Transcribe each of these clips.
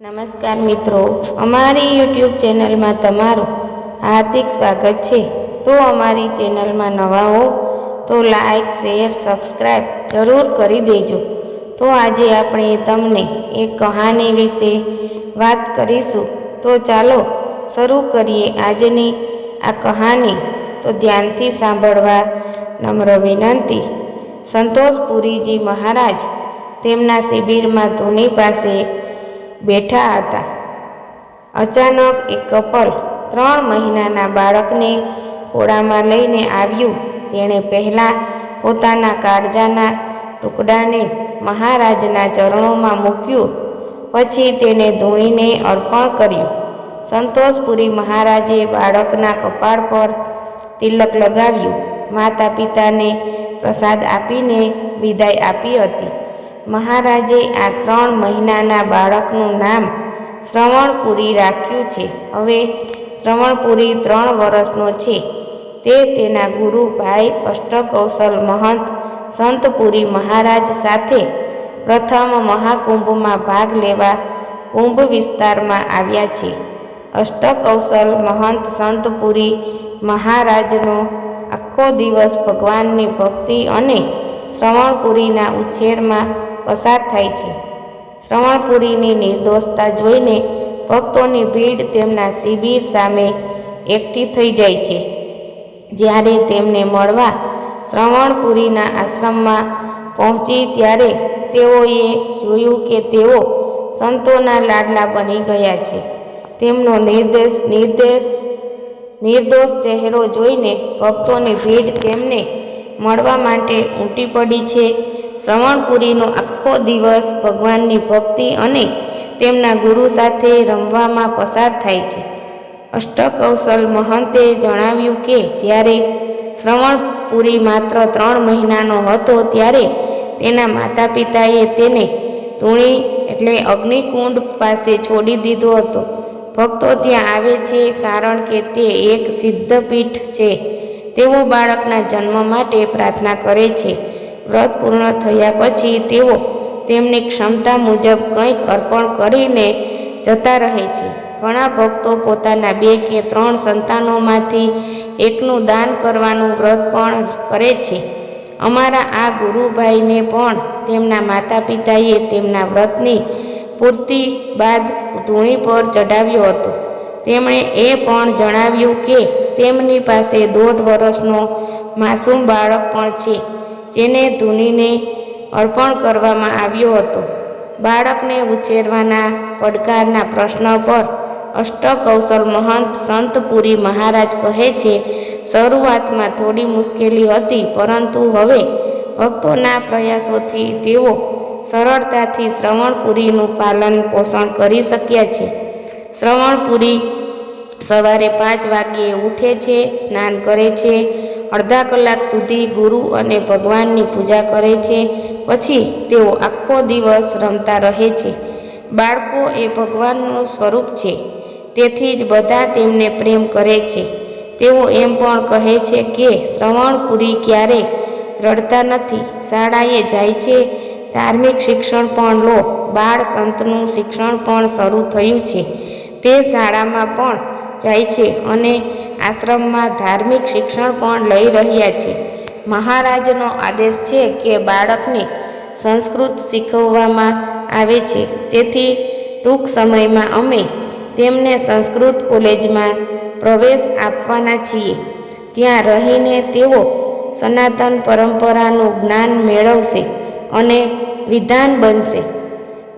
નમસ્કાર મિત્રો, અમારી યુટ્યુબ ચેનલમાં તમારું હાર્દિક સ્વાગત છે. તો અમારી ચેનલમાં નવા હો, તો લાઈક, શેર સબસ્ક્રાઈબ જરૂર કરી દેજો. તો આજે આપણે તમને એક કહાની વિશે વાત કરીશું. તો ચાલો શરૂ કરીએ આજની આ કહાની. તો ધ્યાનથી સાંભળવા નમ્ર વિનંતી. સંતોષપુરીજી મહારાજ તેમના શિબિરમાં ધોની પાસે બેઠા હતા. અચાનક એક કપલ ત્રણ મહિનાના બાળકને ખોળામાં લઈને આવ્યું. તેણે પહેલાં પોતાના કાળજાના ટુકડાને મહારાજના ચરણોમાં મૂક્યું. પછી તેને ધૂણીને અર્પણ કર્યું. સંતોષપુરી મહારાજે બાળકના કપાળ પર તિલક લગાવ્યું. માતા પિતાને પ્રસાદ આપીને વિદાય આપી હતી. મહારાજે આ ત્રણ મહિનાના બાળકનું નામ શ્રવણપુરી રાખ્યું છે. હવે શ્રવણપુરી ત્રણ વર્ષનો છે. તે તેના ગુરુ ભાઈ અષ્ટકૌશલ મહંત સંતપુરી મહારાજ સાથે પ્રથમ મહાકુંભમાં ભાગ લેવા કુંભ વિસ્તારમાં આવ્યા છે. અષ્ટકૌશલ મહંત સંતપુરી મહારાજનો આખો દિવસ ભગવાનની ભક્તિ અને શ્રવણપુરીના ઉછેરમાં પસાર થાય છે. શ્રવણપુરીની નિર્દોષતા જોઈને ભક્તોની ભીડ તેમના શિબિર સામે એકઠી થઈ જાય છે. જ્યારે તેમને મળવા શ્રવણપુરીના આશ્રમમાં પહોંચી ત્યારે તેઓએ જોયું કે તેઓ સંતોના લાડલા બની ગયા છે. તેમનો નિર્દેશ નિર્દેશ, નિર્દોષ ચહેરો જોઈને ભક્તોની ભીડ તેમને મળવા માટે ઉમટી પડી છે. શ્રવણપુરીનો આખો દિવસ ભગવાનની ભક્તિ અને તેમના ગુરુ સાથે રમવામાં પસાર થાય છે. અષ્ટકૌશલ મહંતે જણાવ્યું કે, જ્યારે શ્રવણપુરી માત્ર ત્રણ મહિનાનો હતો, ત્યારે તેના માતા પિતાએ તેને ધૂણી એટલે અગ્નિકુંડ પાસે છોડી દીધો હતો. ભક્તો ત્યાં આવે છે કારણ કે તે એક સિદ્ધપીઠ છે. તેઓ બાળકના જન્મ માટે પ્રાર્થના કરે છે. વ્રત પૂર્ણ થયા પછી તેઓ તેમની ક્ષમતા મુજબ કંઈક અર્પણ કરીને જતા રહે છે. ઘણા ભક્તો પોતાના બે કે ત્રણ સંતાનોમાંથી એકનું દાન કરવાનું વ્રત પણ કરે છે. અમારા આ ગુરુભાઈને પણ તેમના માતા પિતાએ તેમના વ્રતની પૂર્તિ બાદ ધૂણી પર ચઢાવ્યો હતો. તેમણે એ પણ જણાવ્યું કે તેમની પાસે દોઢ વર્ષનો માસૂમ બાળક પણ છે. જેને ધૂનીને અર્પણ કરવામાં આવ્યો હતો. બાળકને ઉછેરવાના પડકારના પ્રશ્ન પર અષ્ટકૌશલ મહંત સંતપુરી મહારાજ કહે છે, શરૂઆતમાં થોડી મુશ્કેલી હતી, પરંતુ હવે ભક્તોના પ્રયાસોથી તેઓ સરળતાથી શ્રવણપુરીનું પાલન પોષણ કરી શક્યા છે. શ્રવણપુરી સવારે પાંચ વાગ્યે ઉઠે છે, સ્નાન કરે છે અડધા કલાક સુધી ગુરુ અને ભગવાનની પૂજા કરે છે. પછી તેઓ આખો દિવસ રમતા રહે છે. બાળકો એ ભગવાનનું સ્વરૂપ છે. તેથી જ બધા તેમને પ્રેમ કરે છે. તેઓ એમ પણ કહે છે કે શ્રવણપુરી ક્યારે રડતા નથી. શાળાએ જાય છે. ધાર્મિક શિક્ષણ પણ લો. બાળ સંતનું શિક્ષણ પણ શરૂ થયું છે. તે શાળામાં પણ જાય છે અને આશ્રમમાં ધાર્મિક શિક્ષણ પણ લઈ રહ્યા છે. મહારાજનો આદેશ છે કે બાળકને સંસ્કૃત શીખવવામાં આવે છે. તેથી ટૂંક સમયમાં અમે તેમને સંસ્કૃત કોલેજમાં પ્રવેશ આપવાના છીએ. ત્યાં રહીને તેઓ સનાતન પરંપરાનું જ્ઞાન મેળવશે અને વિધાન બનશે.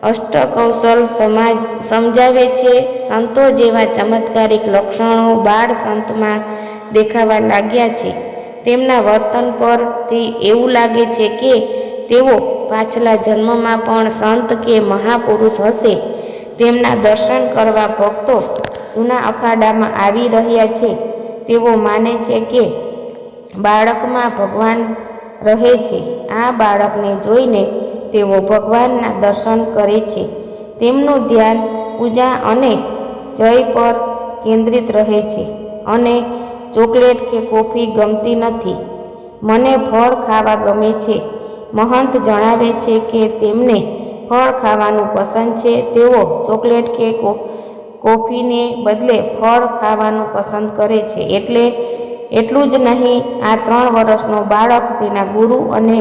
અષ્ટકૌશલ સમાજ સમજાવે છે. સંતો જેવા ચમત્કારિક લક્ષણો બાળ સંતમાં દેખાવા લાગ્યા છે. તેમના વર્તન પરથી એવું લાગે છે કે તેઓ પાછલા જન્મમાં પણ સંત કે મહાપુરુષ હશે. તેમના દર્શન કરવા ભક્તો જૂના અખાડામાં આવી રહ્યા છે. તેઓ માને છે કે બાળકમાં ભગવાન રહે છે. આ બાળકને જોઈને તેઓ ભગવાનના દર્શન કરે છે. તેમનું ધ્યાન પૂજા અને જય પર કેન્દ્રિત રહે છે અને ચોકલેટ કે કોફી ગમતી નથી. મને ફળ ખાવા ગમે છે. મહંત જણાવે છે કે તેમને ફળ ખાવાનું પસંદ છે. તેઓ ચોકલેટ કે કોફીને બદલે ફળ ખાવાનું પસંદ કરે છે. એટલે એટલું જ નહીં, આ ત્રણ વર્ષનો બાળક તેના ગુરુ અને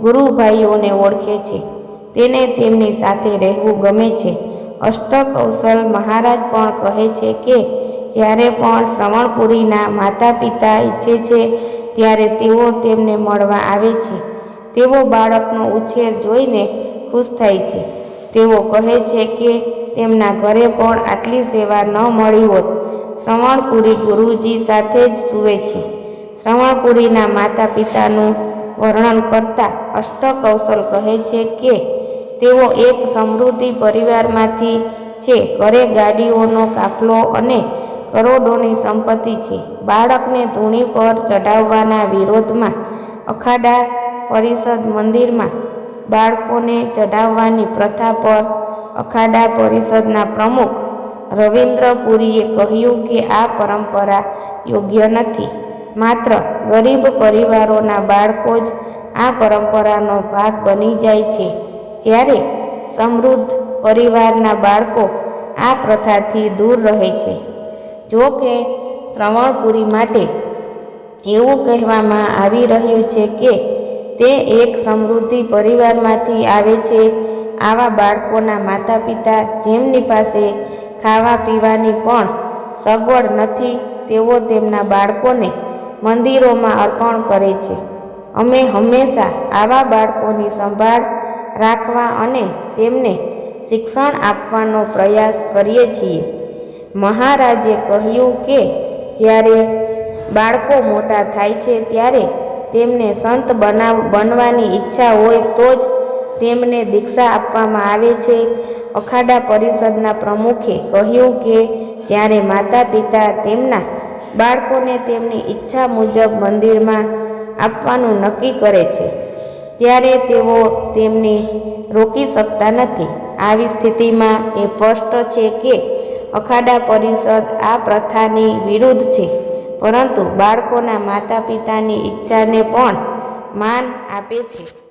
ગુરુભાઈઓને ઓળખે છે. તેને તેમની સાથે રહેવું ગમે છે. અષ્ટકૌશલ મહારાજ પણ કહે છે કે, જ્યારે પણ શ્રવણપુરીના માતા પિતા ઈચ્છે છે, ત્યારે તેઓ તેમને મળવા આવે છે. તેઓ બાળકનો ઉછેર જોઈને ખુશ થાય છે. તેઓ કહે છે કે, તેમના ઘરે પણ આટલી સેવા ન મળી હોત. શ્રવણપુરી ગુરુજી સાથે જ સૂવે છે. શ્રવણપુરીના માતા પિતાનું વર્ણન કરતા અષ્ટકૌશલ કહે છે કે તેઓ એક સમૃદ્ધિ પરિવારમાંથી છે, ઘરે ગાડીઓનો કાફલો અને કરોડોની સંપત્તિ છે. બાળકને ધૂણી પર ચઢાવવાના વિરોધમાં અખાડા પરિષદ મંદિરમાં બાળકોને ચઢાવવાની પ્રથા પર અખાડા પરિષદના પ્રમુખ રવિન્દ્રપુરીએ કહ્યું કે આ પરંપરા યોગ્ય નથી. માત્ર ગરીબ પરિવારોના બાળકો જ આ પરંપરાનો ભાગ બની જાય છે. જ્યારે સમૃદ્ધ પરિવારના બાળકો આ પ્રથાથી દૂર રહે છે. જો કે શ્રવણપુરી માટે એવું કહેવામાં આવી રહ્યું છે કે તે એક સમૃદ્ધિ પરિવારમાંથી આવે છે. આવા બાળકોના માતા પિતા જેમની પાસે ખાવા પીવાની પણ સગવડ નથી, તેઓ તેમના બાળકોને મંદિરોમાં અર્પણ કરે છે. અમે હંમેશા આવા બાળકોની સંભાળ રાખવા અને તેમને શિક્ષણ આપવાનો પ્રયાસ કરીએ છીએ. મહારાજે કહ્યું કે, જ્યારે બાળકો મોટા થાય છે ત્યારે તેમને સંત બનાવ, બનવાની ઈચ્છા હોય તો જ તેમને દીક્ષા આપવામાં આવે છે. અખાડા પરિષદના પ્રમુખે કહ્યું કે, જ્યારે માતા પિતા તેમના બાળકોને તેમની ઈચ્છા મુજબ મંદિરમાં આપવાનું નક્કી કરે છે. ત્યારે તેઓ તેમને રોકી શકતા નથી. આવી સ્થિતિમાં એ સ્પષ્ટ છે કે અખાડા પરિષદ આ પ્રથાની વિરુદ્ધ છે. પરંતુ બાળકોના માતા પિતાની ઈચ્છાને પણ માન આપે છે.